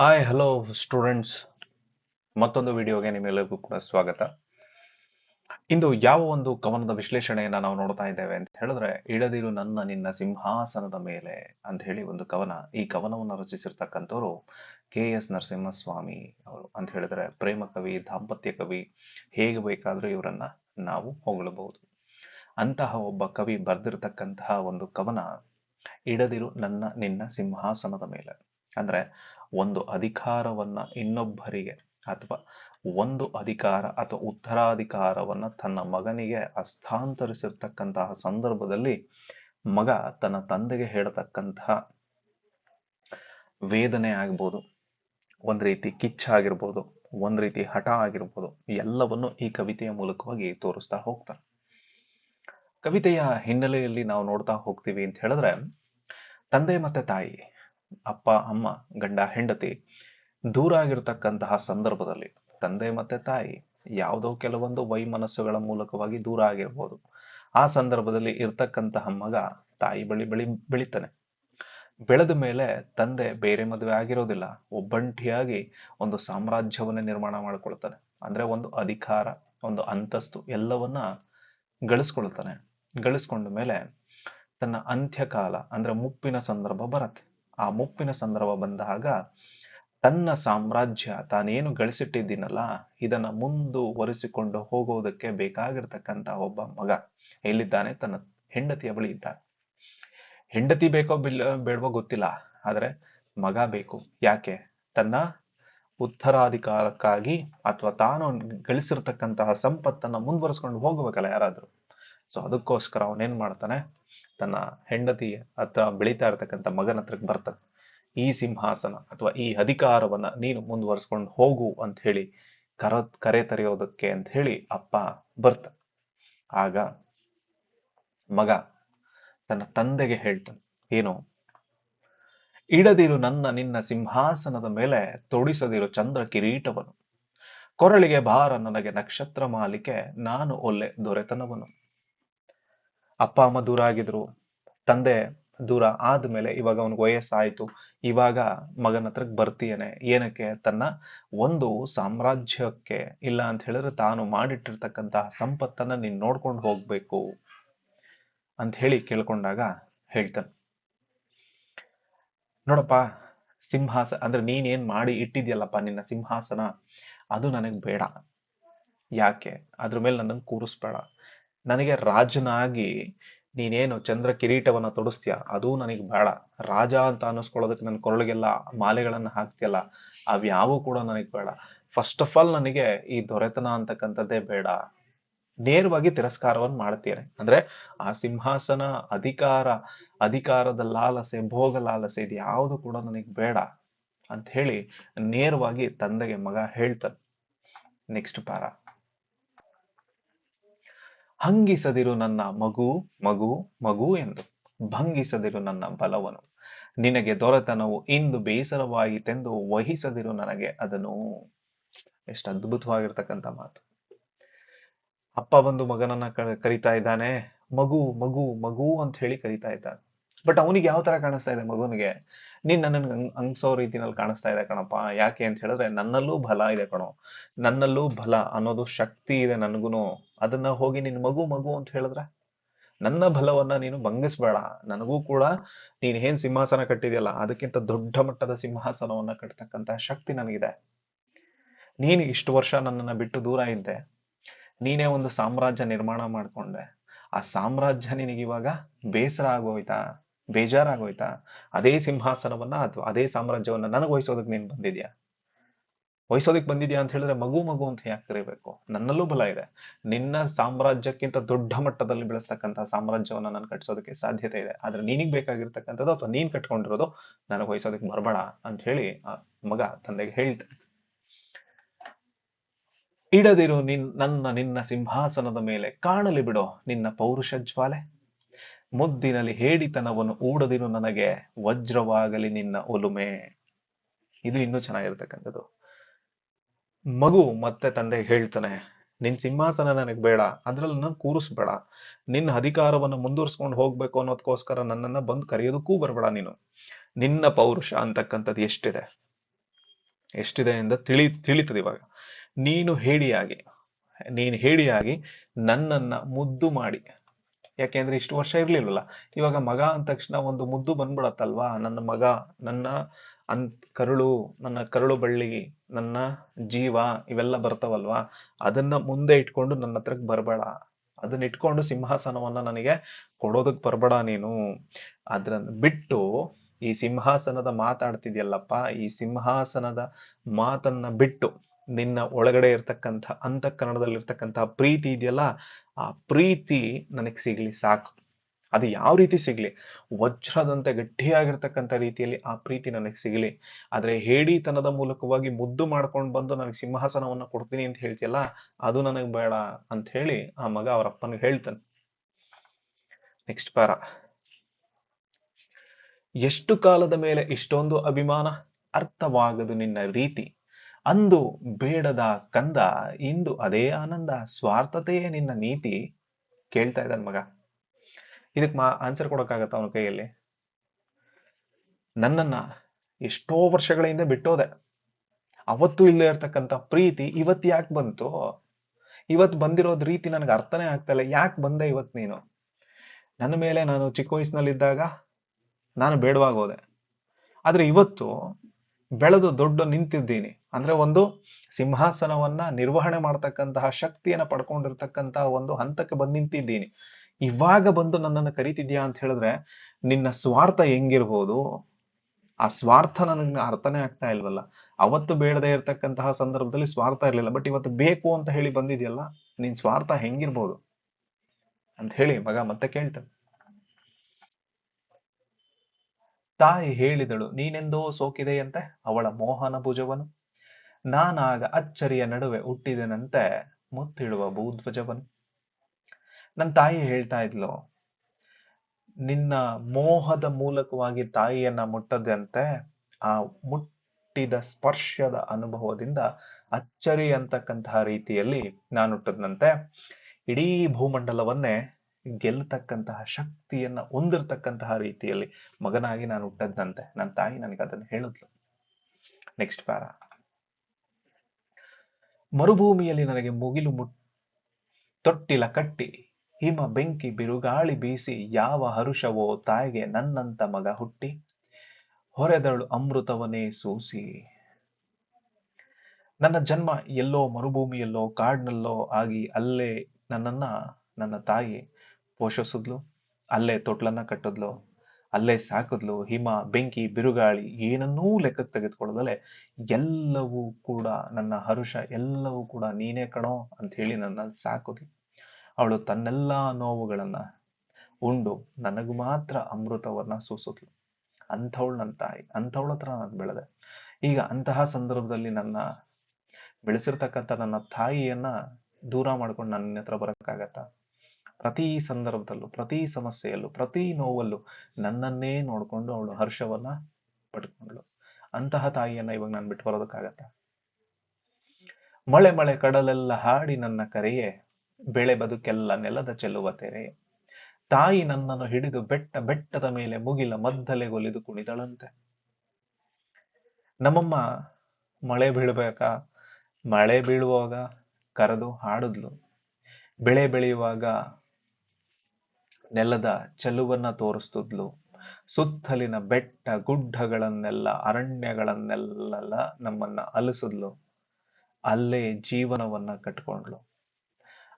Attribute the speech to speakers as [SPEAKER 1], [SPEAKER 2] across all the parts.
[SPEAKER 1] Hi hello students ಮತ್ತೊಂದು ವಿಡಿಯೋಗೆ ನಿಮ್ಮೆಲ್ಲರಿಗೂ ಕೂಡ ಸ್ವಾಗತ. ಇಂದು ಯಾವ ಒಂದು ಕವನದ ವಿಶ್ಲೇಷಣೆಯನ್ನ ನಾವು ನೋಡ್ತಾ ಇದ್ದೇವೆ ಅಂತ ಹೇಳಿದ್ರೆ ಇಡದಿರು ನನ್ನ ನಿನ್ನ ಸಿಂಹಾಸನದ ಮೇಲೆ ಅಂತ ಹೇಳಿ ಒಂದು ಕವನ. ಈ ಕವನವನ್ನು ರಚಿಸಿರ್ತಕ್ಕಂಥವ್ರು ಕೆ ಎಸ್ ನರಸಿಂಹಸ್ವಾಮಿ ಅವರು ಅಂತ ಹೇಳಿದ್ರೆ, ಪ್ರೇಮ ಕವಿ, ದಾಂಪತ್ಯ ಕವಿ, ಹೇಗೆ ಬೇಕಾದ್ರೂ ಇವರನ್ನ ನಾವು ಹೊಗಳಬಹುದು. ಅಂತಹ ಒಬ್ಬ ಕವಿ ಬರೆದಿರತಕ್ಕಂತಹ ಒಂದು ಕವನ ಇಡದಿರು ನನ್ನ ನಿನ್ನ ಸಿಂಹಾಸನದ ಮೇಲೆ ಅಂದ್ರೆ ಒಂದು ಅಧಿಕಾರವನ್ನ ಇನ್ನೊಬ್ಬರಿಗೆ ಅಥವಾ ಒಂದು ಅಧಿಕಾರ ಅಥವಾ ಉತ್ತರಾಧಿಕಾರವನ್ನ ತನ್ನ ಮಗನಿಗೆ ಹಸ್ತಾಂತರಿಸಿರ್ತಕ್ಕಂತಹ ಸಂದರ್ಭದಲ್ಲಿ ಮಗ ತನ್ನ ತಂದೆಗೆ ಹೇಳತಕ್ಕಂತಹ ವೇದನೆ ಆಗ್ಬೋದು, ಒಂದು ರೀತಿ ಕಿಚ್ಚಾಗಿರ್ಬೋದು ಒಂದು ರೀತಿ ಹಠ ಆಗಿರ್ಬೋದು, ಎಲ್ಲವನ್ನು ಈ ಕವಿತೆಯ ಮೂಲಕವಾಗಿ ತೋರಿಸ್ತಾ ಹೋಗ್ತಾರೆ ಕವಿತೆಯ ಹಿನ್ನೆಲೆಯಲ್ಲಿ ನಾವು ನೋಡ್ತಾ ಹೋಗ್ತೀವಿ ಅಂತ ಹೇಳಿದ್ರೆ, ತಂದೆ ಮತ್ತೆ ತಾಯಿ ಅಪ್ಪ, ಅಮ್ಮ, ಗಂಡ, ಹೆಂಡತಿ ದೂರ ಆಗಿರ್ತಕ್ಕಂತಹ ಸಂದರ್ಭದಲ್ಲಿ ತಂದೆ ಮತ್ತೆ ತಾಯಿ ಯಾವುದೋ ಕೆಲವೊಂದು ವೈಮನಸ್ಸುಗಳ ಮೂಲಕವಾಗಿ ದೂರ ಆಗಿರ್ಬೋದು. ಆ ಸಂದರ್ಭದಲ್ಲಿ ಇರ್ತಕ್ಕಂತಹ ಮಗ ತಾಯಿ ಬಳಿ ಬಳಿ, ಬೆಳಿತಾನೆ. ಬೆಳೆದ ಮೇಲೆ ತಂದೆ ಬೇರೆ ಮದುವೆ ಆಗಿರೋದಿಲ್ಲ, ಒಬ್ಬಂಟಿಯಾಗಿ ಒಂದು ಸಾಮ್ರಾಜ್ಯವನ್ನೇ ನಿರ್ಮಾಣ ಮಾಡ್ಕೊಳ್ತಾನೆ. ಅಂದ್ರೆ ಒಂದು ಅಧಿಕಾರ, ಒಂದು ಅಂತಸ್ತು ಎಲ್ಲವನ್ನ ಗಳಿಸ್ಕೊಳ್ತಾನೆ. ಗಳಿಸ್ಕೊಂಡ ಮೇಲೆ ತನ್ನ ಅಂತ್ಯಕಾಲ ಅಂದ್ರೆ ಮುಪ್ಪಿನ ಸಂದರ್ಭ ಬರುತ್ತೆ. ಆ ಮುಪ್ಪಿನ ಸಂದರ್ಭ ಬಂದಾಗ ತನ್ನ ಸಾಮ್ರಾಜ್ಯ ತಾನೇನು ಗಳಿಸಿಟ್ಟಿದ್ದೀನಲ್ಲ, ಇದನ್ನ ಮುಂದುವರಿಸಿಕೊಂಡು ಹೋಗುವುದಕ್ಕೆ ಬೇಕಾಗಿರ್ತಕ್ಕಂತ ಒಬ್ಬ ಮಗ ಎಲ್ಲಿದ್ದಾನೆ? ತನ್ನ ಹೆಂಡತಿಯ ಬಳಿ ಇದ್ದ ಹೆಂಡತಿ ಬೇಕೋ ಬಿಲ್, ಬೇಡವೋ ಗೊತ್ತಿಲ್ಲ, ಆದ್ರೆ ಮಗ ಬೇಕು. ಯಾಕೆ? ತನ್ನ ಉತ್ತರಾಧಿಕಾರಕ್ಕಾಗಿ ಅಥವಾ ತಾನು ಗಳಿಸಿರ್ತಕ್ಕಂತಹ ಸಂಪತ್ತನ್ನ ಮುಂದುವರಿಸ್ಕೊಂಡು ಹೋಗಬೇಕಲ್ಲ ಯಾರಾದ್ರೂ. ಸೊ ಅದಕ್ಕೋಸ್ಕರ ಅವನೇನ್ ಮಾಡ್ತಾನೆ? ತನ್ನ ಹೆಂಡತಿ ಹತ್ರ ಬೆಳೀತಾ ಇರ್ತಕ್ಕಂಥ ಮಗನ ಹತ್ರಕ್ಕೆ ಬರ್ತಾನೆ. ಈ ಸಿಂಹಾಸನ ಅಥವಾ ಈ ಅಧಿಕಾರವನ್ನ ನೀನು ಮುಂದುವರಿಸ್ಕೊಂಡು ಹೋಗು ಅಂತ ಹೇಳಿ, ಕರ, ಕರೆ ತರೆಯೋದಕ್ಕೆ ಅಂತ ಹೇಳಿ ಅಪ್ಪ ಬರ್ತ ಆಗ ಮಗ ತನ್ನ ತಂದೆಗೆ ಹೇಳ್ತಾನೆ, ಏನು? ಇಡದಿರು ನನ್ನ ನಿನ್ನ ಸಿಂಹಾಸನದ ಮೇಲೆ ತೊಡಿಸದಿರು ಚಂದ್ರ ಕಿರೀಟವನು ಕೊರಳಿಗೆ ಭಾರ ನನಗೆ ನಕ್ಷತ್ರ ಮಾಲಿಕೆ, ನಾನು ಒಲ್ಲೆ ದೊರೆತನವನು. ಅಪ್ಪ, ಅಮ್ಮ ದೂರ ಆಗಿದ್ರು, ತಂದೆ ದೂರ ಆದ್ಮೇಲೆ ಇವಾಗ ಅವನಿಗೆ ವಯಸ್ಸಾಯ್ತು, ಇವಾಗ ಮಗನ ಹತ್ರಕ್ಕೆ ಬರ್ತೀಯನೆ, ಏನಕ್ಕೆ ತನ್ನ ಒಂದು ಸಾಮ್ರಾಜ್ಯಕ್ಕೆ ಇಲ್ಲ ಅಂತ ಹೇಳಿದ್ರೆ ತಾನು ಮಾಡಿಟ್ಟಿರ್ತಕ್ಕಂತಹ ಸಂಪತ್ತನ್ನ ನೀನ್ ನೋಡ್ಕೊಂಡು ಹೋಗ್ಬೇಕು ಅಂತ ಹೇಳಿ ಕೇಳ್ಕೊಂಡಾಗ ಹೇಳ್ತಾನೆ. ನೋಡಪ್ಪ, ಸಿಂಹಾಸ, ಅಂದ್ರೆ ನೀನೇನ್ ಮಾಡಿ ಇಟ್ಟಿದ್ಯಲ್ಲಪ್ಪ ನಿನ್ನ ಸಿಂಹಾಸನ, ಅದು ನನಗ್ ಬೇಡ. ಯಾಕೆ? ಅದ್ರ ಮೇಲೆ ನನ್ನನ್ನು ಕೂರಿಸ್ಬೇಡ. ನನಗೆ ರಾಜನಾಗಿ ನೀನೇನು ಚಂದ್ರ ಕಿರೀಟವನ್ನು ತೊಡಸ್ತೀಯ? ಅದು ನನಗೆ ಬೇಡ. ರಾಜ ಅಂತ ಅನ್ನಿಸ್ಕೊಳ್ಳೋದಕ್ಕೆ ನನ್ನ ಕೊರಳಿಗೆಲ್ಲ ಮಾಲೆಗಳನ್ನು ಹಾಕ್ತಿಯಲ್ಲ, ಅವ್ಯಾವು ಕೂಡ ನನಗೆ ಬೇಡ. ಫಸ್ಟ್ ಆಫ್ ಆಲ್ ನನಗೆ ಈ ದೊರೆತನ ಅಂತಕ್ಕಂಥದ್ದೇ ಬೇಡ. ನೇರವಾಗಿ ತಿರಸ್ಕಾರವನ್ನು ಮಾಡ್ತೇನೆ ಅಂದ್ರೆ ಆ ಸಿಂಹಾಸನ, ಅಧಿಕಾರ, ಅಧಿಕಾರದ ಲಾಲಸೆ, ಭೋಗ ಲಾಲಸೆ ಇದು ಯಾವುದು ಕೂಡ ನನಗೆ ಬೇಡ ಅಂತ ಹೇಳಿ ನೇರವಾಗಿ ತಂದೆಗೆ ಮಗ ಹೇಳ್ತಾನೆ. ನೆಕ್ಸ್ಟ್ ಪಾರ ಹಂಗಿಸದಿರು ನನ್ನ ಮಗು ಮಗು ಮಗು ಎಂದು. ಭಂಗಿಸದಿರು ನನ್ನ ಬಲವನು. ನಿನಗೆ ದೊರೆತನವು ಇಂದು ಬೇಸರವಾಯಿತೆಂದು ವಹಿಸದಿರು ನನಗೆ ಅದನ್ನು. ಎಷ್ಟು ಅದ್ಭುತವಾಗಿರ್ತಕ್ಕಂಥ ಮಾತು. ಅಪ್ಪ ಬಂದು ಮಗನನ್ನ ಕರಿತಾ ಇದ್ದಾನೆ. ಮಗು ಮಗು ಮಗು ಅಂತ ಹೇಳಿ ಕರಿತಾ ಇದ್ದಾನೆ. ಬಟ್ ಅವನಿಗೆ ಯಾವ ತರ ಕಾಣಿಸ್ತಾ ಇದೆ ಮಗುನಿಗೆ? ನೀನ್ ನನ್ನನ್ನು ಅಂಗ್ಸೋ ರೀತಿನಲ್ಲಿ ಕಾಣಿಸ್ತಾ ಇದೆ ಕಣಪ್ಪ. ಯಾಕೆ ಅಂತ ಹೇಳಿದ್ರೆ ನನ್ನಲ್ಲೂ ಬಲ ಇದೆ ಕಣೋ. ನನ್ನಲ್ಲೂ ಬಲ ಅನ್ನೋದು ಶಕ್ತಿ ಇದೆ ನನಗೂ ಅದನ್ನ ಹೋಗಿ ನಿನ್ ಮಗು ಮಗು ಅಂತ ಹೇಳಿದ್ರೆ ನನ್ನ ಬಲವನ್ನ ನೀನು ಭಂಗಿಸ್ಬೇಡ. ನನಗೂ ಕೂಡ ನೀನ್ ಏನ್ ಸಿಂಹಾಸನ ಕಟ್ಟಿದೆಯಲ್ಲ, ಅದಕ್ಕಿಂತ ದೊಡ್ಡ ಮಟ್ಟದ ಸಿಂಹಾಸನವನ್ನ ಕಟ್ಟತಕ್ಕಂತಹ ಶಕ್ತಿ ನನಗಿದೆ. ನೀನು ಇಷ್ಟು ವರ್ಷ ನನ್ನನ್ನ ಬಿಟ್ಟು ದೂರ ಇದ್ದೆ. ನೀನೇ ಒಂದು ಸಾಮ್ರಾಜ್ಯ ನಿರ್ಮಾಣ ಮಾಡ್ಕೊಂಡೆ. ಆ ಸಾಮ್ರಾಜ್ಯ ನಿನಗಿವಾಗ ಬೇಸರ ಆಗೋಯ್ತಾ? ಬೇಜಾರಾಗೋಯ್ತಾ? ಅದೇ ಸಿಂಹಾಸನವನ್ನ ಅಥವಾ ಅದೇ ಸಾಮ್ರಾಜ್ಯವನ್ನ ನನಗೆ ವಹಿಸೋದಕ್ಕೆ ನೀನ್ ಬಂದಿದ್ಯಾ? ವಹಿಸೋದಕ್ಕೆ ಬಂದಿದ್ಯಾ ಅಂತ ಹೇಳಿದ್ರೆ ಮಗು ಮಗು ಅಂತ ಯಾಕೆ ಕರಿಬೇಕು? ನನ್ನಲ್ಲೂ ಬಲ ಇದೆ. ನಿನ್ನ ಸಾಮ್ರಾಜ್ಯಕ್ಕಿಂತ ದೊಡ್ಡ ಮಟ್ಟದಲ್ಲಿ ಬೆಳೆಸ್ತಕ್ಕಂಥ ಸಾಮ್ರಾಜ್ಯವನ್ನ ನಾನು ಕಟ್ಟಿಸೋದಕ್ಕೆ ಸಾಧ್ಯತೆ ಇದೆ. ಆದ್ರೆ ನೀನಿಗ್ ಬೇಕಾಗಿರ್ತಕ್ಕಂಥದ್ದು ಅಥವಾ ನೀನ್ ಕಟ್ಕೊಂಡಿರೋದು ನನಗೆ ವಹಿಸೋದಕ್ಕೆ ಬರಬೇಡ ಅಂತ ಹೇಳಿ ಮಗ ತಂದೆಗೆ ಹೇಳ್ತ ಇಡದಿರು ನಿನ್ ನನ್ನ ನಿನ್ನ ಸಿಂಹಾಸನದ ಮೇಲೆ ಕಾಣಲಿ ಬಿಡೋ ನಿನ್ನ ಪೌರುಷ ಜ್ವಾಲೆ ಮುದ್ದಿನಲ್ಲಿ ಹೇಡಿತನವನ್ನು ಊಡದಿರು ನನಗೆ, ವಜ್ರವಾಗಲಿ ನಿನ್ನ ಒಲುಮೆ. ಇದು ಇನ್ನೂ ಚೆನ್ನಾಗಿರ್ತಕ್ಕಂಥದ್ದು. ಮಗು ಮತ್ತೆ ತಂದೆ ಹೇಳ್ತಾನೆ, ನಿನ್ ಸಿಂಹಾಸನ ನನಗೆ ಬೇಡ, ಅದ್ರಲ್ಲಿ ನನ್ನ ಕೂರಿಸ್ಬೇಡ. ನಿನ್ನ ಅಧಿಕಾರವನ್ನು ಮುಂದುವರ್ಸ್ಕೊಂಡು ಹೋಗ್ಬೇಕು ಅನ್ನೋದಕ್ಕೋಸ್ಕರ ನನ್ನನ್ನ ಬಂದು ಕರೆಯೋದಕ್ಕೂ ಬರಬೇಡ ನೀನು. ನಿನ್ನ ಪೌರುಷ ಅಂತಕ್ಕಂಥದ್ದು ಎಷ್ಟಿದೆ? ಎಷ್ಟಿದೆ ಎಂದು ತಿಳಿ, ತಿಳಿತದೆ ಇವಾಗ. ನೀನು ಹೇಳಿಯಾಗಿ ನೀನು ಹೇಳಿಯಾಗಿ ನನ್ನನ್ನ ಮುದ್ದು ಮಾಡಿ ಯಾಕೆಂದ್ರೆ ಇಷ್ಟು ವರ್ಷ ಇರ್ಲಿಲ್ವಲ್ಲ? ಇವಾಗ ಮಗ ಅಂದ ತಕ್ಷಣ ಒಂದು ಮುದ್ದು ಬಂದ್ಬಿಡತ್ತಲ್ವಾ? ನನ್ನ ಮಗ, ನನ್ನ ಅನ್, ಕರುಳು, ನನ್ನ ಕರುಳು ಬಳ್ಳಿ, ನನ್ನ ಜೀವ ಇವೆಲ್ಲ ಬರ್ತಾವಲ್ವಾ? ಅದನ್ನ ಮುಂದೆ ಇಟ್ಕೊಂಡು ನನ್ನ ಹತ್ರಕ್ಕೆ ಬರಬೇಡ. ಅದನ್ನ ಇಟ್ಕೊಂಡು ಸಿಂಹಾಸನವನ್ನ ನನಗೆ ಕೊಡೋದಕ್ ಬರಬೇಡ ನೀನು. ಅದ್ರ ಬಿಟ್ಟು ಈ ಸಿಂಹಾಸನದ ಮಾತಾಡ್ತಿದ್ಯಲ್ಲಪ್ಪ, ಈ ಸಿಂಹಾಸನದ ಮಾತನ್ನ ಬಿಟ್ಟು ನಿನ್ನ ಒಳಗಡೆ ಇರ್ತಕ್ಕಂಥ, ಅಂತಃಕರಣದಲ್ಲಿರ್ತಕ್ಕಂಥ ಪ್ರೀತಿ ಇದೆಯಲ್ಲ ಆ ಪ್ರೀತಿ ನನಗೆ ಸಿಗ್ಲಿ ಸಾಕು. ಅದು ಯಾವ ರೀತಿ ಸಿಗ್ಲಿ? ವಜ್ರದಂತೆ ಗಟ್ಟಿಯಾಗಿರ್ತಕ್ಕಂಥ ರೀತಿಯಲ್ಲಿ ಆ ಪ್ರೀತಿ ನನಗೆ ಸಿಗಲಿ. ಆದರೆ ಹೇಡಿತನದ ಮೂಲಕವಾಗಿ ಮುದ್ದು ಮಾಡ್ಕೊಂಡು ಬಂದು ನನಗೆ ಸಿಂಹಾಸನವನ್ನು ಕೊಡ್ತೀನಿ ಅಂತ ಹೇಳ್ತಿಯಲ್ಲ, ಅದು ನನಗೆ ಬೇಡ ಅಂತ ಹೇಳಿ ಆ ಮಗ ಅವರ ಅಪ್ಪನಿಗೆ ಹೇಳ್ತಾನೆ. ನೆಕ್ಸ್ಟ್ ಪಾರ ಎಷ್ಟು ಕಾಲದ ಮೇಲೆ ಇಷ್ಟೊಂದು ಅಭಿಮಾನ ಅರ್ಥವಾಗದು ನಿನ್ನ ರೀತಿ? ಅಂದು ಬೇಡದ ಕಂದ, ಇಂದು ಅದೇ ಆನಂದ, ಸ್ವಾರ್ಥತೆಯೇ ನಿನ್ನ ನೀತಿ ಕೇಳ್ತಾ ಇದ್ದಾನ ಮಗ. ಇದಕ್ಕೆ ಮಾ ಆನ್ಸರ್ ಕೊಡಕ್ಕಾಗತ್ತ ಅವನ ಕೈಯಲ್ಲಿ? ನನ್ನನ್ನ ಎಷ್ಟೋ ವರ್ಷಗಳ ಹಿಂದೆ ಬಿಟ್ಟೋದೆ. ಅವತ್ತು ಇಲ್ಲದೆ ಇರ್ತಕ್ಕಂಥ ಪ್ರೀತಿ ಇವತ್ತು ಯಾಕೆ ಬಂತು? ಇವತ್ತು ಬಂದಿರೋದ್ ರೀತಿ ನನಗೆ ಅರ್ಥನೇ ಆಗ್ತಾ ಇಲ್ಲ. ಯಾಕೆ ಬಂದೆ ಇವತ್ತು ನೀನು? ನನ್ನ ಮೇಲೆ ನಾನು ಚಿಕ್ಕ ವಯಸ್ಸಿನಲ್ಲಿದ್ದಾಗ ನಾನು ಬೇಡವಾಗೋದೆ ಆದ್ರೆ ಇವತ್ತು ಬೆಳೆದು ದೊಡ್ಡ ನಿಂತಿದ್ದೀನಿ. ಅಂದ್ರೆ ಒಂದು ಸಿಂಹಾಸನವನ್ನ ನಿರ್ವಹಣೆ ಮಾಡ್ತಕ್ಕಂತಹ ಶಕ್ತಿಯನ್ನ ಪಡ್ಕೊಂಡಿರ್ತಕ್ಕಂತಹ ಒಂದು ಹಂತಕ್ಕೆ ಬಂದ್ ನಿಂತಿದ್ದೀನಿ. ಇವಾಗ ಬಂದು ನನ್ನನ್ನು ಕರಿತಿದ್ಯಾ ಅಂತ ಹೇಳಿದ್ರೆ, ನಿನ್ನ ಸ್ವಾರ್ಥ ಹೆಂಗಿರ್ಬೋದು? ಆ ಸ್ವಾರ್ಥ ನನಗೆ ಅರ್ಥನೇ ಆಗ್ತಾ ಇಲ್ವಲ್ಲ? ಅವತ್ತು ಬೇಡದೇ ಇರತಕ್ಕಂತಹ ಸಂದರ್ಭದಲ್ಲಿ ಸ್ವಾರ್ಥ ಇರಲಿಲ್ಲ. ಬಟ್ ಇವತ್ತು ಬೇಕು ಅಂತ ಹೇಳಿ ಬಂದಿದೆಯಲ್ಲ, ನಿನ್ ಸ್ವಾರ್ಥ ಹೆಂಗಿರ್ಬೋದು? ಅಂತ ಹೇಳಿ ಮಗ ಮತ್ತೆ ಕೇಳ್ತಾನೆ. ತಾಯಿ ಹೇಳಿದಳು, ನೀನೆಂದೋ ಸೋಕಿದೆಯಂತೆ ಅವಳ ಮೋಹನ ಭುಜವನು ನಾನಾಗ ಅಚ್ಚರಿಯ ನಡುವೆ ಹುಟ್ಟಿದೆನಂತೆ ಮುತ್ತಿಡುವ ಭೂಧ್ವಜವನು. ನನ್ನ ತಾಯಿ ಹೇಳ್ತಾ ಇದ್ಲು, ನಿನ್ನ ಮೋಹದ ಮೂಲಕವಾಗಿ ತಾಯಿಯನ್ನ ಮುಟ್ಟದಂತೆ ಆ ಮುಟ್ಟಿದ ಸ್ಪರ್ಶದ ಅನುಭವದಿಂದ ಅಚ್ಚರಿ ಅಂತಕ್ಕಂತಹ ರೀತಿಯಲ್ಲಿ ನಾನು ಹುಟ್ಟದ್ನಂತೆ ಇಡೀ ಭೂಮಂಡಲವನ್ನೇ ಗೆಲ್ಲತಕ್ಕಂತಹ ಶಕ್ತಿಯನ್ನ ಹೊಂದಿರತಕ್ಕಂತಹ ರೀತಿಯಲ್ಲಿ ಮಗನಾಗಿ ನಾನು ಹುಟ್ಟದ್ನಂತೆ ನನ್ನ ತಾಯಿ ನನಗೆ ಅದನ್ನು ಹೇಳಿದ್ಲು. Next para. ಮರುಭೂಮಿಯಲ್ಲಿ ನನಗೆ ಮುಗಿಲು ಮುಟ್, ತೊಟ್ಟಿಲ ಕಟ್ಟಿ, ಹಿಮ ಬೆಂಕಿ ಬಿರುಗಾಳಿ ಬೀಸಿ, ಯಾವ ಹರುಷವೋ ತಾಯಿಗೆ ನನ್ನಂತ ಮಗ ಹುಟ್ಟಿ, ಹೊರೆದಳು ಅಮೃತವನೇ ಸೂಸಿ. ನನ್ನ ಜನ್ಮ ಎಲ್ಲೋ ಮರುಭೂಮಿಯಲ್ಲೋ ಕಾಡ್ನಲ್ಲೋ ಆಗಿ ಅಲ್ಲೇ ನನ್ನನ್ನ, ನನ್ನ ತಾಯಿ ಪೋಷಿಸಿದ್ಲು, ಅಲ್ಲೇ ತೊಟ್ಲನ್ನ ಕಟ್ಟಿದ್ಲು. ಅಲ್ಲೇ ಸಾಕಿದ್ಲು, ಹಿಮ, ಬೆಂಕಿ, ಬಿರುಗಾಳಿ ಏನನ್ನೂ ಲೆಕ್ಕಕ್ಕೆ ತೆಗೆದುಕೊಳ್ಳದಲೆ ಎಲ್ಲವೂ ಕೂಡ ನನ್ನ ಹರುಷ, ಎಲ್ಲವೂ ಕೂಡ ನೀನೇ ಕಣೋ ಅಂತ ಹೇಳಿ ನನ್ನ ಸಾಕಿದ್ಲು ಅವಳು ತನ್ನೆಲ್ಲ ನೋವುಗಳನ್ನ ಉಂಡು ನನಗೂ ಮಾತ್ರ ಅಮೃತವನ್ನ ಸೂಸಿದ್ಲು. ಅಂಥವಳು ನನ್ನ ತಾಯಿ, ಅಂಥವಳ ಹತ್ರ ನಾನು ಬೆಳೆದೆ. ಈಗ ಅಂತಹ ಸಂದರ್ಭದಲ್ಲಿ ನನ್ನ ಬೆಳೆಸಿರ್ತಕ್ಕಂಥ ನನ್ನ ತಾಯಿಯನ್ನ ದೂರ ಮಾಡ್ಕೊಂಡು ನನ್ನ ಹತ್ರ ಬರಕ್ಕಾಗತ್ತ? ಪ್ರತಿ ಸಂದರ್ಭದಲ್ಲೂ, ಪ್ರತಿ ಸಮಸ್ಯೆಯಲ್ಲೂ, ಪ್ರತಿ ನೋವಲ್ಲೂ ನನ್ನನ್ನೇ ನೋಡಿಕೊಂಡು ಅವಳು ಹರ್ಷವನ್ನ ಪಡ್ಕೊಂಡ್ಳು. ಅಂತಹ ತಾಯಿಯನ್ನ ಇವಾಗ ನಾನು ಬಿಟ್ಟು ಬರೋದಕ್ಕಾಗತ್ತ? ಮಳೆ ಮಳೆ, ಕಡಲೆಲ್ಲ ಹಾಡಿ ನನ್ನ ಕರೆಯೇ, ಬೆಳೆ ಬದುಕೆಲ್ಲ ನೆಲದ ಚೆಲ್ಲುವ ತೆರೆ ತಾಯಿ ನನ್ನನ್ನು ಹಿಡಿದು ಬೆಟ್ಟ, ಬೆಟ್ಟದ ಮೇಲೆ ಮುಗಿಲ ಮದ್ದಲೆಗೊಲಿದು ಕುಣಿದಳಂತೆ. ನಮ್ಮಮ್ಮ ಮಳೆ ಬೀಳ್ಬೇಕಾ? ಮಳೆ ಬೀಳುವಾಗ ಕರೆದು ಹಾಡಿದ್ಲು. ಬೆಳೆ ಬೆಳೆಯುವಾಗ ನೆಲದ ಚೆಲುವನ್ನು ತೋರಿಸ್ತಿದ್ಲು. ಸುತ್ತಲಿನ ಬೆಟ್ಟ ಗುಡ್ಡಗಳನ್ನೆಲ್ಲ, ಅರಣ್ಯಗಳನ್ನೆಲ್ಲ ನಮ್ಮನ್ನ ಅಲಿಸಿದ್ಲು. ಅಲ್ಲೇ ಜೀವನವನ್ನ ಕಟ್ಕೊಂಡ್ಲು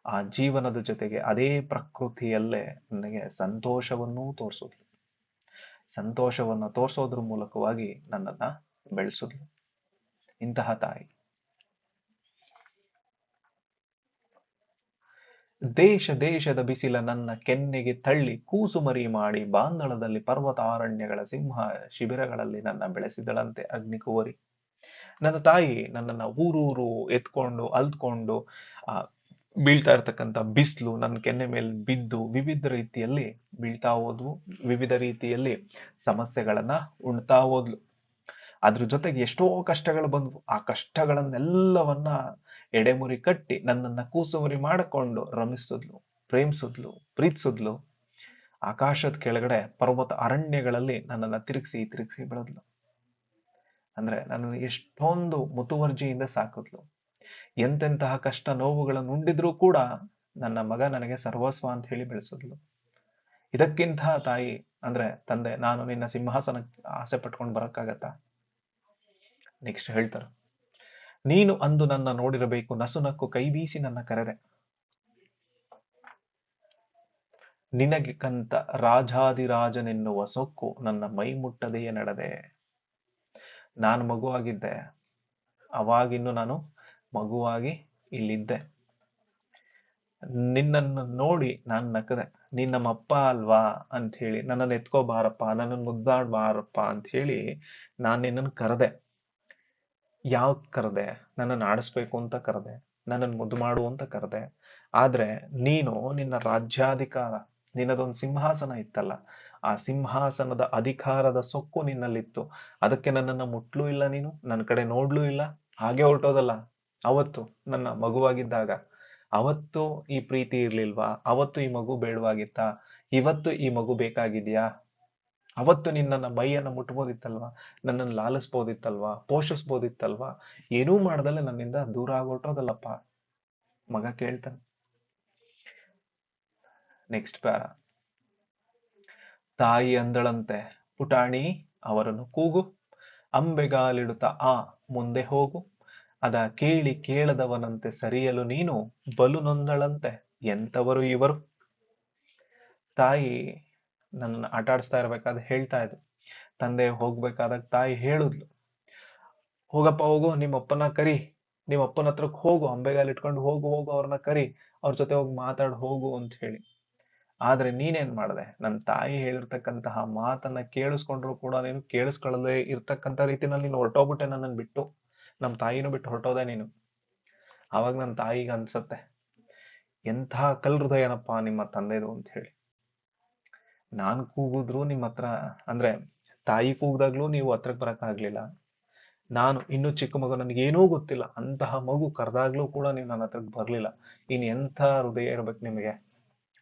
[SPEAKER 1] ಆ ಜೀವನದ ಜೊತೆಗೆ ಅದೇ ಪ್ರಕೃತಿಯಲ್ಲೇ ನನಗೆ ಸಂತೋಷವನ್ನೂ ತೋರಿಸಿದ್ಲು. ಸಂತೋಷವನ್ನು ತೋರಿಸೋದ್ರ ಮೂಲಕವಾಗಿ ನನ್ನನ್ನ ಬೆಳೆಸಿದ್ಲು. ಇಂತಹ ತಾಯಿ. ದೇಶ ದೇಶದ ಬಿಸಿಲ ನನ್ನ ಕೆನ್ನೆಗೆ ತಳ್ಳಿ ಕೂಸುಮರಿ ಮಾಡಿ ಬಾಂಗಳದಲ್ಲಿ ಪರ್ವತ ಅರಣ್ಯಗಳ ಸಿಂಹ ಶಿಬಿರಗಳಲ್ಲಿ ನನ್ನ ಬೆಳೆಸಿದಳಂತೆ ಅಗ್ನಿಕುವರಿ ನನ್ನ ತಾಯಿ ನನ್ನನ್ನು ಊರೂರು ಎತ್ಕೊಂಡು ಅಲ್ತ್ಕೊಂಡು, ಆ, ಬೀಳ್ತಾ ಇರ್ತಕ್ಕಂಥ ಬಿಸಿಲು ನನ್ನ ಕೆನ್ನೆ ಮೇಲೆ ಬಿದ್ದು ವಿವಿಧ ರೀತಿಯಲ್ಲಿ ಬೀಳ್ತಾ ಹೋದ್ವು, ವಿವಿಧ ರೀತಿಯಲ್ಲಿ ಸಮಸ್ಯೆಗಳನ್ನ ಉಣ್ತಾ ಹೋದ್ಲು. ಅದ್ರ ಜೊತೆಗೆ ಎಷ್ಟೋ ಕಷ್ಟಗಳು ಬಂದ್ವು. ಆ ಕಷ್ಟಗಳನ್ನೆಲ್ಲವನ್ನ ಎಡೆಮುರಿ ಕಟ್ಟಿ ನನ್ನನ್ನು ಕೂಸುಮುರಿ ಮಾಡಿಕೊಂಡು ರಮಿಸಿದ್ಲು, ಪ್ರೇಮಿಸಿದ್ಲು, ಪ್ರೀತಿಸಿದ್ಲು. ಆಕಾಶದ ಕೆಳಗಡೆ ಪರ್ವತ ಅರಣ್ಯಗಳಲ್ಲಿ ನನ್ನನ್ನು ತಿರುಗಿಸಿ ತಿರುಗಿಸಿ ಬೆಳೆದ್ಲು. ಅಂದ್ರೆ ನನ್ನನ್ನು ಎಷ್ಟೊಂದು ಮುತುವರ್ಜಿಯಿಂದ ಸಾಕಿದ್ಲು. ಎಂತೆಂತಹ ಕಷ್ಟ ನೋವುಗಳನ್ನು ಉಂಡಿದ್ರೂ ಕೂಡ ನನ್ನ ಮಗ ನನಗೆ ಸರ್ವಸ್ವ ಅಂತ ಹೇಳಿ ಬೆಳೆಸಿದ್ಲು. ಇದಕ್ಕಿಂತ ತಾಯಿ, ಅಂದ್ರೆ ತಂದೆ, ನಾನು ನಿನ್ನ ಸಿಂಹಾಸನ ಆಸೆ ಪಟ್ಕೊಂಡು ಬರೋಕ್ಕಾಗತ್ತಾ? ನೆಕ್ಸ್ಟ್ ಹೇಳ್ತಾರೆ. ನೀನು ಅಂದು ನನ್ನ ನೋಡಿರಬೇಕು, ನಸುನಕ್ಕು ಕೈ ಬೀಸಿ ನನ್ನ ಕರೆದೆ. ನಿನಗೆ ಕಂತ ರಾಜಾದಿರಾಜನೆನ್ನುವ ಸೊಕ್ಕು ನನ್ನ ಮೈ ಮುಟ್ಟದೆಯೇ ನಡೆದೆ. ನಾನು ಮಗುವಾಗಿದ್ದೆ. ಅವಾಗಿನ್ನು ನಾನು ಮಗುವಾಗಿ ಇಲ್ಲಿದ್ದೆ. ನಿನ್ನನ್ನು ನೋಡಿ ನಾನು ನಕ್ಕದೆ ನೀನ್ ನಮ್ಮ ಅಪ್ಪ ಅಲ್ವಾ ಅಂತ ಹೇಳಿ ನನ್ನನ್ನು ಎತ್ಕೋಬಾರಪ್ಪ, ನನ್ನನ್ನು ಮುದ್ದಾಡ್ಬಾರಪ್ಪ ಅಂತ ಹೇಳಿ ನಾನು ನಿನ್ನನ್ನು ಕರೆದೆ. ಯಾವ್ದು ಕರೆದೆ? ನನ್ನನ್ನು ಆಡಿಸ್ಬೇಕು ಅಂತ ಕರೆದೆ. ನನ್ನನ್ನು ಮುದ್ದು ಮಾಡು ಅಂತ ಕರೆದೆ. ಆದರೆ ನೀನು ನಿನ್ನ ರಾಜ್ಯಾಧಿಕಾರ, ನಿನ್ನದೊಂದು ಸಿಂಹಾಸನ ಇತ್ತಲ್ಲ, ಆ ಸಿಂಹಾಸನದ ಅಧಿಕಾರದ ಸೊಕ್ಕು ನಿನ್ನಲ್ಲಿತ್ತು. ಅದಕ್ಕೆ ನನ್ನನ್ನು ಮುಟ್ಲೂ ಇಲ್ಲ ನೀನು ನನ್ನ ಕಡೆ ನೋಡ್ಲೂ ಇಲ್ಲ. ಹಾಗೆ ಹೊರಟೋದಲ್ಲ. ಅವತ್ತು ನನ್ನ ಮಗುವಾಗಿದ್ದಾಗ, ಅವತ್ತು ಈ ಪ್ರೀತಿ ಇರ್ಲಿಲ್ವಾ? ಅವತ್ತು ಈ ಮಗು ಬೇಡವಾಗಿತ್ತಾ? ಇವತ್ತು ಈ ಮಗು ಬೇಕಾಗಿದ್ಯಾ? ಅವತ್ತು ನಿನ್ನ ಮೈಯನ್ನ ಮುಟ್ಬೋದಿತ್ತಲ್ವಾ? ನನ್ನನ್ನು ಲಾಲಿಸ್ಬೋದಿತ್ತಲ್ವಾ? ಪೋಷಿಸ್ಬೋದಿತ್ತಲ್ವಾ? ಏನೂ ಮಾಡ್ದಲ್ಲೇ ನನ್ನಿಂದ ದೂರ ಆಗೋಟೋದಲ್ಲಪ್ಪ ಮಗ ಕೇಳ್ತಾನೆ. Next para. ತಾಯಿ ಅಂದಳಂತೆ, ಪುಟಾಣಿ, ಅವರನ್ನು ಕೂಗು. ಅಂಬೆಗಾಲಿಡುತ್ತ ಆ, ಮುಂದೆ ಹೋಗು. ಅದ ಕೇಳಿ ಕೇಳದವನಂತೆ ಸರಿಯಲು ನೀನು ಬಲು ನೊಂದಳಂತೆ. ಎಂತವರು ಇವರು? ತಾಯಿ ನನ್ನನ್ನು ಆಟ ಆಡಿಸ್ತಾ ಹೇಳ್ತಾ ಇದ್ರು. ತಂದೆ ಹೋಗ್ಬೇಕಾದಾಗ ತಾಯಿ ಹೇಳಿದ್ಲು, ಹೋಗಪ್ಪ, ಹೋಗು, ನಿಮ್ಮ ಅಪ್ಪನ ಕರಿ, ನಿಮ್ಮ ಅಪ್ಪನ ಹತ್ರಕ್ಕೆ ಹೋಗು, ಅಂಬೆಗಾಲ್ ಇಟ್ಕೊಂಡು ಹೋಗು ಹೋಗು, ಅವ್ರನ್ನ ಕರಿ, ಅವ್ರ ಜೊತೆ ಹೋಗಿ ಮಾತಾಡಿ, ಹೋಗು ಅಂತ ಹೇಳಿ. ಆದ್ರೆ ನೀನೇನ್ ಮಾಡಿದೆ? ನನ್ನ ತಾಯಿ ಹೇಳಿರ್ತಕ್ಕಂತಹ ಮಾತನ್ನ ಕೇಳಿಸ್ಕೊಂಡ್ರು ಕೂಡ ನೀನು ಕೇಳಿಸ್ಕೊಳ್ಳದೆ ಇರ್ತಕ್ಕಂಥ ರೀತಿನಲ್ಲಿ ನೀನು ಹೊರಟೋಗ್ಬಿಟ್ಟೆ ನನ್ನನ್ನು ಬಿಟ್ಟು. ನಮ್ಮ ತಾಯಿನೂ ಬಿಟ್ಟು ಹೊರಟೋದೆ ನೀನು. ಅವಾಗ ನನ್ನ ತಾಯಿಗೆ ಅನ್ಸತ್ತೆ, ಎಂಥ ಕಲ್ ಹೃದಯನಪ್ಪ ನಿಮ್ಮ ತಂದೆದು ಅಂತ ಹೇಳಿ. ನಾನ್ ಕೂಗಿದ್ರು ನಿಮ್ಮ ಹತ್ರ, ಅಂದ್ರೆ ತಾಯಿ ಕೂಗ್ದಾಗ್ಲೂ ನೀವು ಹತ್ರಕ್ಕೆ ಬರಕ್ ಆಗ್ಲಿಲ್ಲ. ನಾನು, ಇನ್ನೂ ಚಿಕ್ಕ ಮಗು ನನಗೇನೂ ಗೊತ್ತಿಲ್ಲ. ಅಂತಹ ಮಗು ಕರೆದಾಗ್ಲೂ ಕೂಡ ನೀವು ನನ್ನ ಹತ್ರಕ್ಕೆ ಬರಲಿಲ್ಲ. ಇನ್ನು ಎಂಥ ಹೃದಯ ಇರ್ಬೇಕು ನಿಮಗೆ?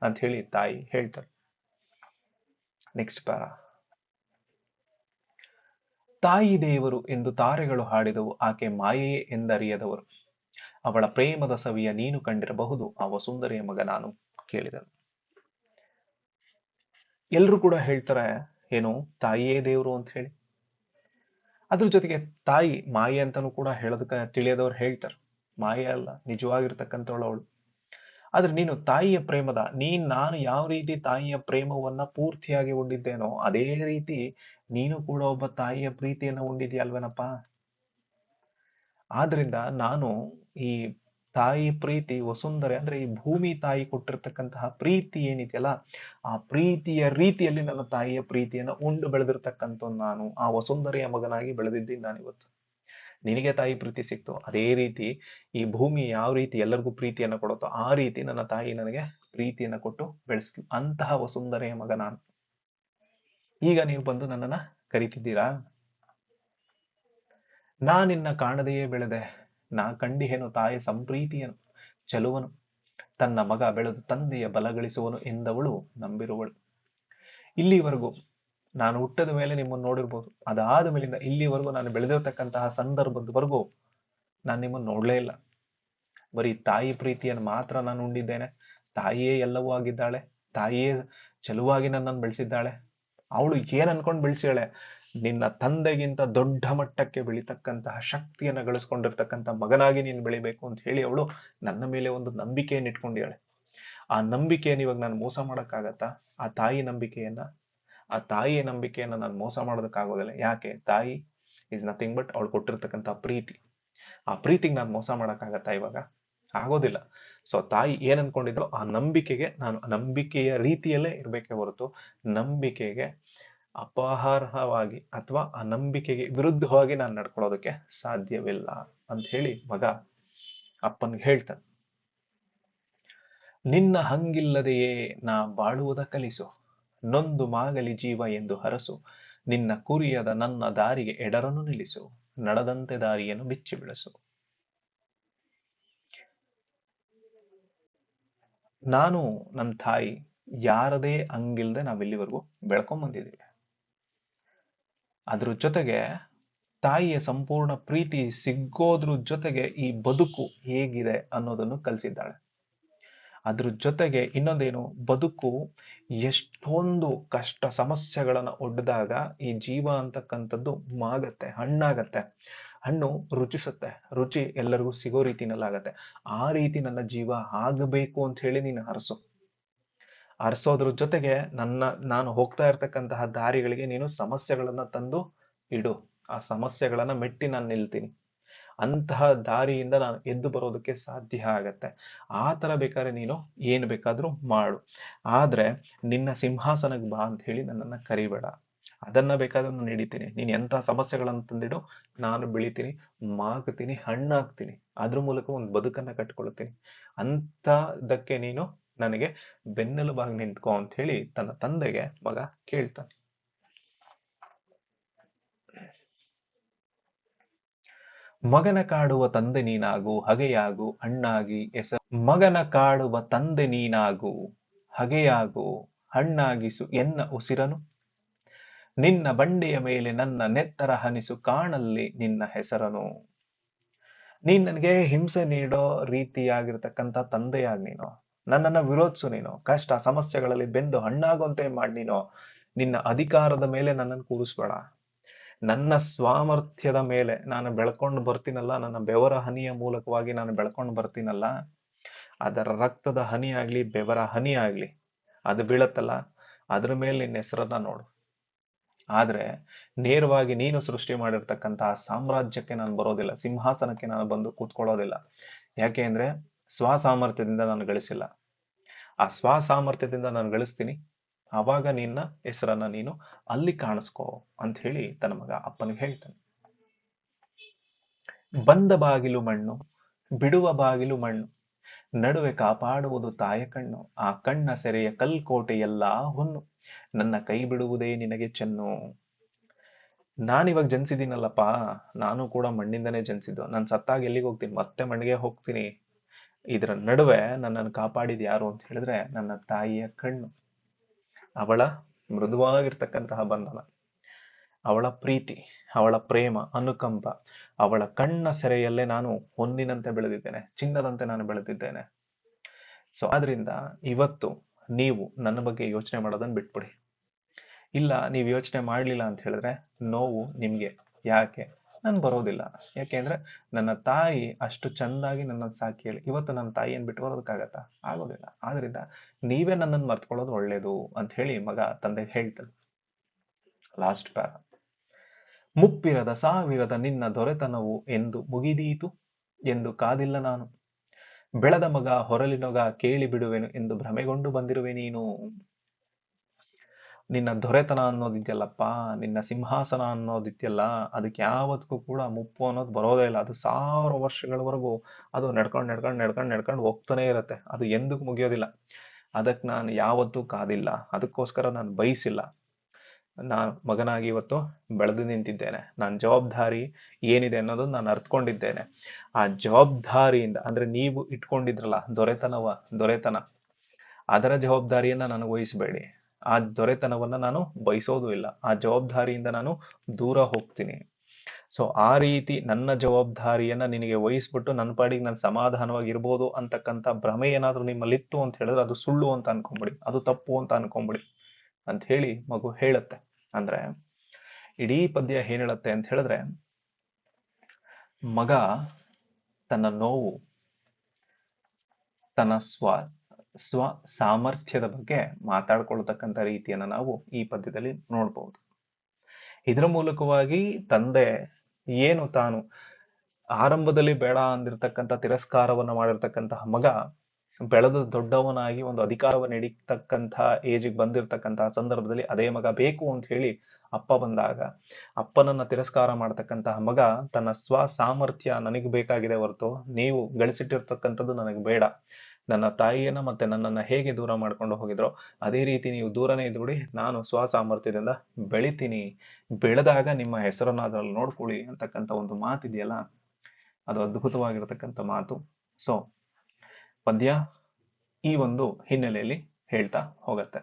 [SPEAKER 1] ಅಂತ ಹೇಳಿ ತಾಯಿ ಹೇಳ್ತಾರೆ. ನೆಕ್ಸ್ಟ್ ಪ್ಯಾರ ತಾಯಿ ದೇವರು ಎಂದು ತಾರೆಗಳು ಹಾಡಿದವು, ಆಕೆ ಮಾಯೆಯೇ ಎಂದರಿಯದವರು. ಅವಳ ಪ್ರೇಮದ ಸವಿಯ ನೀನು ಕಂಡಿರಬಹುದು ಆ ಸುಂದರಿಯ ಮಗ ನಾನು, ಕೇಳಿದನು. ಎಲ್ರು ಕೂಡ ಹೇಳ್ತಾರೆ, ಏನು, ತಾಯಿಯೇ ದೇವರು ಅಂತ ಹೇಳಿ. ಅದ್ರ ಜೊತೆಗೆ ತಾಯಿ ಮಾಯೆ ಅಂತಾನು ಕೂಡ ಹೇಳೋದಕ್ಕೆ ತಿಳಿಯದವ್ರು ಹೇಳ್ತಾರೆ. ಮಾಯೆ ಅಲ್ಲ, ನಿಜವಾಗಿರ್ತಕ್ಕಂಥವಳು ಅವಳು. ಆದ್ರೆ ನೀನು ತಾಯಿಯ ಪ್ರೇಮದ, ನೀನ್, ನಾನು ಯಾವ ರೀತಿ ತಾಯಿಯ ಪ್ರೇಮವನ್ನ ಪೂರ್ತಿಯಾಗಿ ಉಂಡಿದ್ದೇನೋ, ಅದೇ ರೀತಿ ನೀನು ಕೂಡ ಒಬ್ಬ ತಾಯಿಯ ಪ್ರೀತಿಯನ್ನ ಉಂಡಿದ್ಯಲ್ವೇನಪ್ಪ ಆದ್ರಿಂದ ನಾನು ಈ ತಾಯಿ ಪ್ರೀತಿ, ವಸುಂಧರೆ ಅಂದ್ರೆ ಈ ಭೂಮಿ ತಾಯಿ ಕೊಟ್ಟಿರ್ತಕ್ಕಂತಹ ಪ್ರೀತಿ ಏನಿದೆಯಲ್ಲ, ಆ ಪ್ರೀತಿಯ ರೀತಿಯಲ್ಲಿ ನನ್ನ ತಾಯಿಯ ಪ್ರೀತಿಯನ್ನ ಉಂಡು ಬೆಳೆದಿರ್ತಕ್ಕಂಥ ನಾನು, ಆ ವಸುಂಧರೆಯ ಮಗನಾಗಿ ಬೆಳೆದಿದ್ದೀನಿ ನಾನಿವತ್ತು. ನಿನಗೆ ತಾಯಿ ಪ್ರೀತಿ ಸಿಕ್ತು, ಅದೇ ರೀತಿ ಈ ಭೂಮಿ ಯಾವ ರೀತಿ ಎಲ್ಲರಿಗೂ ಪ್ರೀತಿಯನ್ನ ಕೊಡುತ್ತೋ ಆ ರೀತಿ ನನ್ನ ತಾಯಿ ನನಗೆ ಪ್ರೀತಿಯನ್ನ ಕೊಟ್ಟು ಬೆಳೆಸಿದ್ಲು ಅಂತಹ ವಸುಂಧರೆಯ ಮಗ ನಾನು. ಈಗ ನೀವು ಬಂದು ನನ್ನನ್ನ ಕರಿತಿದ್ದೀರಾ? ನಾ ನಿನ್ನ ಕಾಣದೆಯೇ ಬೆಳೆದೆ. ನಾ ಕಂಡಿಹೇನು ತಾಯಿ ಸಂಪ್ರೀತಿಯನು, ಚೆಲುವನು. ತನ್ನ ಮಗ ಬೆಳೆದು ತಂದೆಯ ಬಲಗಳಿಸುವನು ಎಂದವಳು ನಂಬಿರುವಳು. ಇಲ್ಲಿವರೆಗೂ ನಾನು ಹುಟ್ಟದ ಮೇಲೆ ನಿಮ್ಮನ್ನು ನೋಡಿರ್ಬೋದು. ಅದಾದ ಮೇಲಿಂದ ಇಲ್ಲಿವರೆಗೂ ನಾನು ಬೆಳೆದಿರ್ತಕ್ಕಂತಹ ಸಂದರ್ಭದವರೆಗೂ ನಾನು ನಿಮ್ಮನ್ನು ನೋಡಲೇ ಇಲ್ಲ. ಬರೀ ತಾಯಿ ಪ್ರೀತಿಯನ್ನು ಮಾತ್ರ ನಾನು ಉಂಡಿದ್ದೇನೆ. ತಾಯಿಯೇ ಎಲ್ಲವೂ ಆಗಿದ್ದಾಳೆ. ತಾಯಿಯೇ ಚೆಲುವಾಗಿ ನನ್ನನ್ನು ಬೆಳೆಸಿದ್ದಾಳೆ. ಅವಳು ಏನ್ ಅನ್ಕೊಂಡು ಬೆಳೆಸಿಯಾಳೆ ನಿನ್ನ ತಂದೆಗಿಂತ ದೊಡ್ಡ ಮಟ್ಟಕ್ಕೆ ಬೆಳೀತಕ್ಕಂತಹ ಶಕ್ತಿಯನ್ನು ಗಳಿಸ್ಕೊಂಡಿರ್ತಕ್ಕಂಥ ಮಗನಾಗಿ ನೀನು ಬೆಳಿಬೇಕು ಅಂತ ಹೇಳಿ ಅವಳು ನನ್ನ ಮೇಲೆ ಒಂದು ನಂಬಿಕೆಯನ್ನು ಇಟ್ಕೊಂಡಿದ್ದಾಳೆ. ಆ ನಂಬಿಕೆಯನ್ನು ಇವಾಗ ನಾನು ಮೋಸ ಮಾಡೋಕ್ಕಾಗತ್ತಾ? ಆ ತಾಯಿ ನಂಬಿಕೆಯನ್ನ? ಆ ತಾಯಿಯ ನಂಬಿಕೆಯನ್ನ ನಾನು ಮೋಸ ಮಾಡೋದಕ್ಕಾಗೋದಿಲ್ಲ. ಯಾಕೆ? ತಾಯಿ ಈಸ್ ನಥಿಂಗ್ ಬಟ್ ಅವಳು ಕೊಟ್ಟಿರ್ತಕ್ಕಂಥ ಪ್ರೀತಿ. ಆ ಪ್ರೀತಿಗೆ ನಾನು ಮೋಸ ಮಾಡೋಕ್ಕಾಗತ್ತಾ ಇವಾಗ? ಆಗೋದಿಲ್ಲ. ಸೊ ತಾಯಿ ಏನ್ ಅನ್ಕೊಂಡಿದ್ರು ಆ ನಂಬಿಕೆಗೆ ನಾನು ನಂಬಿಕೆಯ ರೀತಿಯಲ್ಲೇ ಇರಬೇಕೇ ಹೊರತು ನಂಬಿಕೆಗೆ ಅಪಹಾರವಾಗಿ ಅಥವಾ ಆ ನಂಬಿಕೆಗೆ ವಿರುದ್ಧವಾಗಿ ನಾನು ನಡ್ಕೊಳ್ಳೋದಕ್ಕೆ ಸಾಧ್ಯವಿಲ್ಲ ಅಂತ ಹೇಳಿ ಮಗ ಅಪ್ಪನ್ಗೆ ಹೇಳ್ತಾನೆ. ನಿನ್ನ ಹಂಗಿಲ್ಲದೆಯೇ ನಾ ಬಾಳುವುದ ಕಲಿಸು. ನೊಂದು ಮಾಗಲಿ ಜೀವ ಎಂದು ಹರಸು. ನಿನ್ನ ಕುರಿಯದ ನನ್ನ ದಾರಿಗೆ ಎಡರನ್ನು ನಿಲ್ಲಿಸು. ನಡೆದಂತೆ ದಾರಿಯನ್ನು ಬಿಚ್ಚಿ ಬಿಡಿಸು. ನಾನು ನನ್ನ ತಾಯಿ, ಯಾರದೇ ಹಂಗಿಲ್ದೆ ನಾವಿಲ್ಲಿವರೆಗೂ ಬೆಳ್ಕೊಂಡ್ ಬಂದಿದ್ದೀವಿ ಅದ್ರ ಜೊತೆಗೆ ತಾಯಿಯ ಸಂಪೂರ್ಣ ಪ್ರೀತಿ ಸಿಗೋದ್ರ ಜೊತೆಗೆ ಈ ಬದುಕು ಹೇಗಿದೆ ಅನ್ನೋದನ್ನು ಕಲಿಸಿದ್ದಾಳೆ. ಅದ್ರ ಜೊತೆಗೆ ಇನ್ನೊಂದೇನು, ಬದುಕು ಎಷ್ಟೊಂದು ಕಷ್ಟ ಸಮಸ್ಯೆಗಳನ್ನು ಒಡ್ಡಿದಾಗ ಈ ಜೀವ ಅಂತಕ್ಕಂಥದ್ದು ಮಾಗತ್ತೆ, ಹಣ್ಣಾಗತ್ತೆ. ಹಣ್ಣು ರುಚಿಸುತ್ತೆ, ರುಚಿ ಎಲ್ಲರಿಗೂ ಸಿಗೋ ರೀತಿನಲ್ಲಾಗತ್ತೆ. ಆ ರೀತಿ ನನ್ನ ಜೀವ ಆಗಬೇಕು ಅಂತ ಹೇಳಿ ನೀನು ಹರಸು. ಹರಿಸೋದ್ರ ಜೊತೆಗೆ ನನ್ನ, ನಾನು ಹೋಗ್ತಾ ಇರ್ತಕ್ಕಂತಹ ದಾರಿಗಳಿಗೆ ನೀನು ಸಮಸ್ಯೆಗಳನ್ನು ತಂದು ಇಡು. ಆ ಸಮಸ್ಯೆಗಳನ್ನು ಮೆಟ್ಟಿ ನಾನು ನಿಲ್ತೀನಿ. ಅಂತಹ ದಾರಿಯಿಂದ ನಾನು ಎದ್ದು ಬರೋದಕ್ಕೆ ಸಾಧ್ಯ ಆಗತ್ತೆ. ಆ ಥರ ಬೇಕಾದ್ರೆ ನೀನು ಏನು ಬೇಕಾದರೂ ಮಾಡು. ಆದರೆ ನಿನ್ನ ಸಿಂಹಾಸನಕ್ಕೆ ಬಾ ಅಂತ ಹೇಳಿ ನನ್ನನ್ನ ಕರಿಬೇಡ. ಅದನ್ನ ಬೇಕಾದ್ರೆ ನಾನು ಹಿಡಿತೀನಿ. ನೀನು ಎಂಥ ಸಮಸ್ಯೆಗಳನ್ನು ತಂದಿಡು ನಾನು ಬೆಳಿತೀನಿ, ಮಾಗ್ತೀನಿ, ಹಣ್ಣಾಗ್ತೀನಿ. ಅದ್ರ ಮೂಲಕ ಒಂದು ಬದುಕನ್ನ ಕಟ್ಕೊಳ್ತೀನಿ. ಅಂತದಕ್ಕೆ ನೀನು ನನಗೆ ಬೆನ್ನೆಲುಬಾಗಿ ನಿಂತ್ಕೋ ಅಂತ ಹೇಳಿ ತನ್ನ ತಂದೆಗೆ ಮಗ ಕೇಳ್ತಾನೆ. ಮಗನ ಕಾಡುವ ತಂದೆ ನೀನಾಗು, ಹಗೆಯಾಗು, ಹಣ್ಣಾಗಿ ಎಸ, ಮಗನ ಕಾಡುವ ತಂದೆ ನೀನಾಗು, ಹಗೆಯಾಗು, ಹಣ್ಣಾಗಿಸು ಎನ್ನ ಉಸಿರನು? ನಿನ್ನ ಬಂಡೆಯ ಮೇಲೆ ನನ್ನ ನೆತ್ತರ ಹನಿಸು ಕಾಣಲ್ಲಿ ನಿನ್ನ ಹೆಸರನು? ನೀನ್ ನನಗೆ ಹಿಂಸೆ ನೀಡೋ ರೀತಿಯಾಗಿರ್ತಕ್ಕಂಥ ತಂದೆಯಾಗಿ ನೀನು. ನನ್ನನ್ನ ವಿರೋಧಿಸು ನೀನು. ಕಷ್ಟ, ಸಮಸ್ಯೆಗಳಲ್ಲಿ ಬೆಂದು ಹಣ್ಣಾಗುವಂತೆ ಮಾಡಿ ನೀನು. ನಿನ್ನ ಅಧಿಕಾರದ ಮೇಲೆ ನನ್ನನ್ನು ಕೂರಿಸ್ಬೇಡ. ನನ್ನ ಸ್ವಾಮರ್ಥ್ಯದ ಮೇಲೆ ನಾನು ಬೆಳ್ಕೊಂಡು ಬರ್ತೀನಲ್ಲ, ನನ್ನ ಬೆವರ ಹನಿಯ ಮೂಲಕವಾಗಿ ನಾನು ಬೆಳ್ಕೊಂಡು ಬರ್ತೀನಲ್ಲ, ಅದರ ರಕ್ತದ ಹನಿ ಬೆವರ ಹನಿ ಆಗ್ಲಿ, ಅದು ಬೀಳತ್ತಲ್ಲ, ಅದ್ರ ಮೇಲೆ ನಿನ್ನ ಹೆಸರನ್ನ ನೋಡು. ಆದ್ರೆ ನೇರವಾಗಿ ನೀನು ಸೃಷ್ಟಿ ಮಾಡಿರ್ತಕ್ಕಂತಹ ಸಾಮ್ರಾಜ್ಯಕ್ಕೆ ನಾನು ಬರೋದಿಲ್ಲ, ಸಿಂಹಾಸನಕ್ಕೆ ನಾನು ಬಂದು ಕೂತ್ಕೊಳ್ಳೋದಿಲ್ಲ. ಯಾಕೆ ಅಂದ್ರೆ ಸ್ವಸಾಮರ್ಥ್ಯದಿಂದ ನಾನು ಗಳಿಸಿಲ್ಲ. ಆ ಸ್ವಸಾಮರ್ಥ್ಯದಿಂದ ನಾನು ಗಳಿಸ್ತೀನಿ. ಆವಾಗ ನಿನ್ನ ಹೆಸರನ್ನ ನೀನು ಅಲ್ಲಿ ಕಾಣಿಸ್ಕೋ ಅಂತ ಹೇಳಿ ತನ್ನ ಮಗ ಅಪ್ಪನಿಗೆ ಹೇಳ್ತಾನೆ. ಬಂದ ಬಾಗಿಲು ಮಣ್ಣು, ಬಿಡುವ ಬಾಗಿಲು ಮಣ್ಣು, ನಡುವೆ ಕಾಪಾಡುವುದು ತಾಯ ಕಣ್ಣು, ಆ ಕಣ್ಣ ಸೆರೆಯ ಕಲ್ಕೋಟೆಯೆಲ್ಲ ಹೊನ್ನು ನನ್ನ ಕೈ ಬಿಡುವುದೇ ನಿನಗೆ ಚೆನ್ನು. ನಾನಿವಾಗ ಜನಿಸಿದ್ದೀನಲ್ಲಪ್ಪ, ನಾನು ಕೂಡ ಮಣ್ಣಿಂದನೇ ಜನಿಸಿದ್ದು. ನಾನು ಸತ್ತಾಗ ಎಲ್ಲಿಗೆ ಹೋಗ್ತೀನಿ ಮತ್ತೆ ಮಣ್ಣಿಗೆ ಹೋಗ್ತೀನಿ. ಇದರ ನಡುವೆ ನನ್ನನ್ನು ಕಾಪಾಡಿದ ಯಾರು ಅಂತ ಹೇಳಿದ್ರೆ ನನ್ನ ತಾಯಿಯ ಕಣ್ಣು. ಅವಳ ಮೃದುವಾಗಿರ್ತಕ್ಕಂತಹ ಬಂಧನ. ಅವಳ ಪ್ರೀತಿ, ಅವಳ ಪ್ರೇಮ, ಅನುಕಂಪ, ಅವಳ ಕಣ್ಣ ಸೆರೆಯಲ್ಲೇ ನಾನು ಹೊನ್ನಿನಂತೆ ಬೆಳೆದಿದ್ದೇನೆ, ಚಿನ್ನದಂತೆ ನಾನು ಬೆಳೆದಿದ್ದೇನೆ. ಸೊ ಆದ್ರಿಂದ ಇವತ್ತು ನೀವು ನನ್ನ ಬಗ್ಗೆ ಯೋಚನೆ ಮಾಡೋದನ್ನು ಬಿಟ್ಬಿಡಿ. ಇಲ್ಲ, ನೀವು ಯೋಚನೆ ಮಾಡಲಿಲ್ಲ ಅಂತ ಹೇಳಿದ್ರೆ ನೋವು ನಿಮಗೆ ಯಾಕೆ? ನಾನು ಬರೋದಿಲ್ಲ. ಯಾಕೆಂದ್ರೆ ನನ್ನ ತಾಯಿ ಅಷ್ಟು ಚೆಂದಾಗಿ ನನ್ನನ್ನು ಸಾಕಿ ಹೇಳಿ, ಇವತ್ತು ನನ್ನ ತಾಯಿಯನ್ನು ಬಿಟ್ಟು ಬರೋದಕ್ಕಾಗತ್ತಾ? ಆಗೋದಿಲ್ಲ. ಆದ್ರಿಂದ ನೀವೇ ನನ್ನನ್ನು ಮರ್ತ್ಕೊಳ್ಳೋದು ಒಳ್ಳೇದು ಅಂತ ಹೇಳಿ ಮಗ, ತಂದೆ ಹೇಳ್ತಾನೆ. ಲಾಸ್ಟ್ ಪ್ಯಾರ ಮುಪ್ಪಿರದ ಸಾವಿರದ ನಿನ್ನ ದೊರೆತನವು ಎಂದು ಮುಗಿದೀತು ಎಂದು ಕಾದಿಲ್ಲ ನಾನು. ಬೆಳೆದ ಮಗ ಹೊರಲಿನೊಗ ಕೇಳಿ ಬಿಡುವೆನು ಎಂದು ಭ್ರಮೆಗೊಂಡು ಬಂದಿರುವೆ ನೀನು. ನಿನ್ನ ದೊರೆತನ ಅನ್ನೋದಿದೆಯಲ್ಲಪ್ಪ, ನಿನ್ನ ಸಿಂಹಾಸನ ಅನ್ನೋದಿದೆಯಲ್ಲ, ಅದಕ್ಕೆ ಯಾವತ್ತಿಗೂ ಕೂಡ ಮುಪ್ಪು ಅನ್ನೋದು ಬರೋದೇ ಇಲ್ಲ. ಅದು ಸಾವಿರ ವರ್ಷಗಳವರೆಗೂ ಅದು ನಡ್ಕೊಂಡು ನಡ್ಕೊಂಡು ನಡ್ಕೊಂಡು ನಡ್ಕೊಂಡು ಹೋಗ್ತಾನೆ ಇರುತ್ತೆ. ಅದು ಎಂದಕ್ಕೂ ಮುಗಿಯೋದಿಲ್ಲ. ಅದಕ್ಕೆ ನಾನು ಯಾವತ್ತೂ ಕಾದಿಲ್ಲ. ಅದಕ್ಕೋಸ್ಕರ ನಾನು ಬಯಸಿಲ್ಲ. ನಾನು ಮಗನಾಗಿ ಇವತ್ತು ಬೆಳೆದು ನಿಂತಿದ್ದೇನೆ. ನನ್ನ ಜವಾಬ್ದಾರಿ ಏನಿದೆ ಅನ್ನೋದು ನಾನು ಅರ್ಥಕೊಂಡಿದ್ದೇನೆ ಆ ಜವಾಬ್ದಾರಿಯಿಂದ, ಅಂದ್ರೆ ನೀವು ಇಟ್ಕೊಂಡಿದ್ರಲ್ಲ, ದೊರೆತನವ, ದೊರೆತನ. ಅದರ ಜವಾಬ್ದಾರಿಯನ್ನ ನನಗೆ ವಹಿಸಬೇಡಿ. ಆ ದೊರೆತನವನ್ನ ನಾನು ಬಯಸೋದು ಇಲ್ಲ. ಆ ಜವಾಬ್ದಾರಿಯಿಂದ ನಾನು ದೂರ ಹೋಗ್ತೀನಿ. ಸೊ ಆ ರೀತಿ ನನ್ನ ಜವಾಬ್ದಾರಿಯನ್ನ ನಿನಗೆ ವಹಿಸ್ಬಿಟ್ಟು ನನ್ನ ಪಾಡಿಗೆ ನಾನು ಸಮಾಧಾನವಾಗಿರ್ಬೋದು ಅಂತಕ್ಕಂಥ ಭ್ರಮೆ ಏನಾದ್ರೂ ನಿಮ್ಮಲ್ಲಿತ್ತು ಅಂತ ಹೇಳಿದ್ರೆ ಅದು ಸುಳ್ಳು ಅಂತ ಅನ್ಕೊಂಬಿಡಿ. ಅದು ತಪ್ಪು ಅಂತ ಅನ್ಕೊಂಬಿಡಿ ಅಂತ ಹೇಳಿ ಮಗು ಹೇಳುತ್ತೆ. ಅಂದ್ರೆ ಇಡೀ ಪದ್ಯ ಏನ್ ಹೇಳುತ್ತೆ ಅಂತ ಹೇಳಿದ್ರೆ, ಮಗ ತನ್ನ ನೋವು, ತನ್ನ ಸ್ವ ಸ್ವ ಸಾಮರ್ಥ್ಯದ ಬಗ್ಗೆ ಮಾತಾಡ್ಕೊಳ್ತಕ್ಕಂಥ ರೀತಿಯನ್ನ ನಾವು ಈ ಪದ್ಯದಲ್ಲಿ ನೋಡ್ಬಹುದು ಇದರ ಮೂಲಕವಾಗಿ ತಂದೆ ಏನು ತಾನು ಆರಂಭದಲ್ಲಿ ಬೇಡ ಅಂದಿರತಕ್ಕಂಥ ತಿರಸ್ಕಾರವನ್ನ ಮಾಡಿರ್ತಕ್ಕಂತಹ ಮಗ ಬೆಳೆದ ದೊಡ್ಡವನಾಗಿ ಒಂದು ಅಧಿಕಾರವನ್ನು ಹಿಡಿತಕ್ಕಂಥ ಏಜಿಗೆ ಬಂದಿರತಕ್ಕಂತಹ ಸಂದರ್ಭದಲ್ಲಿ ಅದೇ ಮಗ ಬೇಕು ಅಂತ ಹೇಳಿ ಅಪ್ಪ ಬಂದಾಗ ಅಪ್ಪನನ್ನ ತಿರಸ್ಕಾರ ಮಾಡ್ತಕ್ಕಂತಹ ಮಗ ತನ್ನ ಸ್ವ ಸಾಮರ್ಥ್ಯ ನನಗೆ ಬೇಕಾಗಿದೆ ಹೊರತು ನೀವು ಗಳಿಸಿಟ್ಟಿರ್ತಕ್ಕಂಥದ್ದು ನನಗೆ ಬೇಡ. ನನ್ನ ತಾಯಿಯನ್ನು ಮತ್ತು ನನ್ನನ್ನು ಹೇಗೆ ದೂರ ಮಾಡ್ಕೊಂಡು ಹೋಗಿದ್ರೋ, ಅದೇ ರೀತಿ ನೀವು ದೂರನೇ ಇದ್ಬಿಡಿ ನಾನು ಸ್ವ ಸಾಮರ್ಥ್ಯದಿಂದ ಬೆಳಿತೀನಿ. ಬೆಳೆದಾಗ ನಿಮ್ಮ ಹೆಸರನ್ನು ಅದರಲ್ಲಿ ನೋಡ್ಕೊಳ್ಳಿ ಅಂತಕ್ಕಂಥ ಒಂದು ಮಾತಿದೆಯಲ್ಲ? ಅದು ಅದ್ಭುತವಾಗಿರತಕ್ಕಂಥ ಮಾತು. ಸೊ ಪದ್ಯ ಈ ಒಂದು ಹಿನ್ನೆಲೆಯಲ್ಲಿ ಹೇಳ್ತಾ ಹೋಗತ್ತೆ.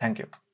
[SPEAKER 1] Thank you